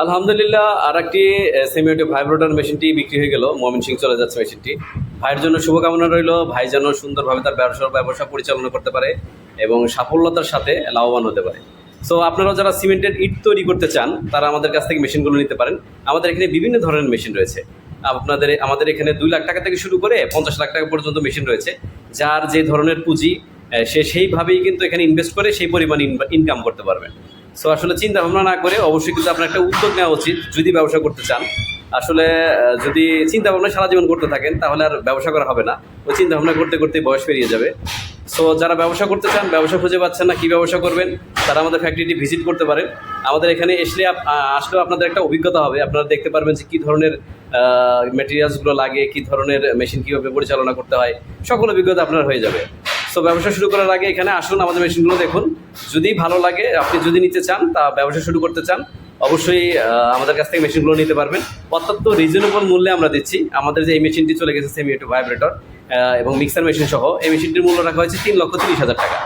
আলহামদুলিল্লাহ আর একটি সেমিওটিভ ভাইব্রোটার মেশিনটি বিক্রি হয়ে গেল। সিং চলে যাচ্ছে মেশিনটি ভাইয়ের জন্য শুভকামনা রইল। ভাই যেন সুন্দরভাবে তার ব্যবসা ব্যবসা পরিচালনা করতে পারে এবং সাফল্যতার সাথে লাভবান হতে পারে। সো আপনারা যারা সিমেন্টের ইট তৈরি করতে চান, তারা আমাদের কাছ থেকে মেশিনগুলো নিতে পারেন। আমাদের এখানে বিভিন্ন ধরনের মেশিন রয়েছে। আপনাদের, আমাদের এখানে দুই লাখ টাকা থেকে শুরু করে পঞ্চাশ লাখ টাকা পর্যন্ত মেশিন রয়েছে। যার যে ধরনের পুঁজি সে সেইভাবেই কিন্তু এখানে ইনভেস্ট করে, সেই পরিমাণ ইনকাম করতে পারবেন সো আসলে চিন্তা ভাবনা না করে অবশ্যই কিন্তু আপনার একটা উদ্যোগ নেওয়া উচিত যদি ব্যবসা করতে চান। আসলে যদি চিন্তা ভাবনা সারা জীবন করতে থাকেন, তাহলে আর ব্যবসা করা হবে না। ওই চিন্তা ভাবনা করতে করতে বয়স পেরিয়ে যাবে। সো যারা ব্যবসা করতে চান, ব্যবসা খুঁজে পাচ্ছেন না, কী ব্যবসা করবেন, তারা আমাদের ফ্যাক্টরিটি ভিজিট করতে পারেন। আমাদের এখানে এসলে আসলেও আপনাদের একটা অভিজ্ঞতা হবে। আপনারা দেখতে পারবেন যে কী ধরনের মেটেরিয়ালসগুলো লাগে, কী ধরনের মেশিন কীভাবে পরিচালনা করতে হয়। সকল অভিজ্ঞতা আপনার হয়ে যাবে। সো ব্যবসা শুরু করার আগে এখানে আসুন, আমাদের মেশিনগুলো দেখুন। যদি ভালো লাগে, আপনি যদি নিতে চান, তা ব্যবসা শুরু করতে চান, অবশ্যই আমাদের কাছ থেকে মেশিনগুলো নিতে পারবেন। অত্যন্ত রিজনেবল মূল্যে আমরা দিচ্ছি। আমাদের যে এই মেশিনটি চলে গেছে সেমি একটু ভাইব্রেটর এবং মিক্সার মেশিন সহ, এই মেশিনটির মূল্য রাখা হয়েছে তিন লক্ষ তিরিশ হাজার টাকা।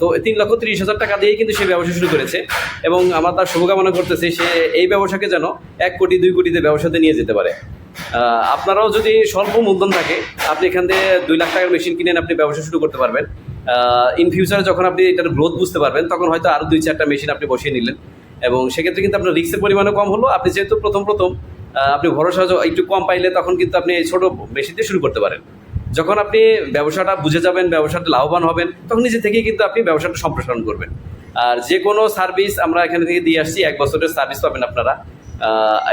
তো তিন লক্ষ তিরিশ হাজার টাকা দিয়েই কিন্তু সে ব্যবসা শুরু করেছে, এবং আমরা তার শুভকামনা করতেছি সে এই ব্যবসাকে যেন এক কোটি, দুই কোটিতে ব্যবসাতে নিয়ে যেতে পারে। আপনারাও যদি স্বল্প মূলধন থাকে, আপনি এখান থেকে দুই লাখ টাকার মেশিন কিনেন, আপনি ব্যবসা শুরু করতে পারবেন। ইন ফিউচারে যখন আপনি এটার গ্রোথ বুঝতে পারবেন, তখন হয়তো আরও দুই চারটা মেশিন আপনি বসিয়ে নিলেন। এবং সেক্ষেত্রে কিন্তু আপনার রিক্সের পরিমাণও কম হলো। আপনি যেহেতু প্রথম প্রথম আপনি ভরসা একটু কম পাইলে তখন কিন্তু আপনি এই ছোটো মেশিন দিয়ে শুরু করতে পারেন। যখন আপনি ব্যবসাটা বুঝে যাবেন, ব্যবসাটা লাভবান হবেন, তখন নিজে থেকেই কিন্তু আপনি ব্যবসাটা সম্প্রসারণ করবেন। আর যে কোনো সার্ভিস আমরা এখানে থেকে দিয়ে আসছি, এক বছরের সার্ভিস পাবেন আপনারা।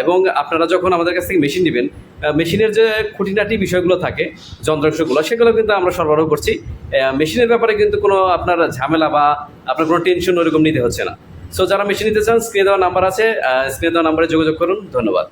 এবং আপনারা যখন আমাদের কাছ থেকে মেশিন নেবেন মেশিনের যে খুঁটিনাটি বিষয়গুলো থাকে, যন্ত্রাংশগুলো, সেগুলো কিন্তু আমরা সরবরাহ করছি। মেশিনের ব্যাপারে কিন্তু কোনো আপনার ঝামেলা বা আপনার কোনো টেনশন ওরকম নিতে হচ্ছে না। সো যারা মেশিন নিতে চান, স্ক্রিনে দেওয়া নাম্বার আছে স্ক্রিনে দেওয়া নাম্বারে যোগাযোগ করুন। ধন্যবাদ।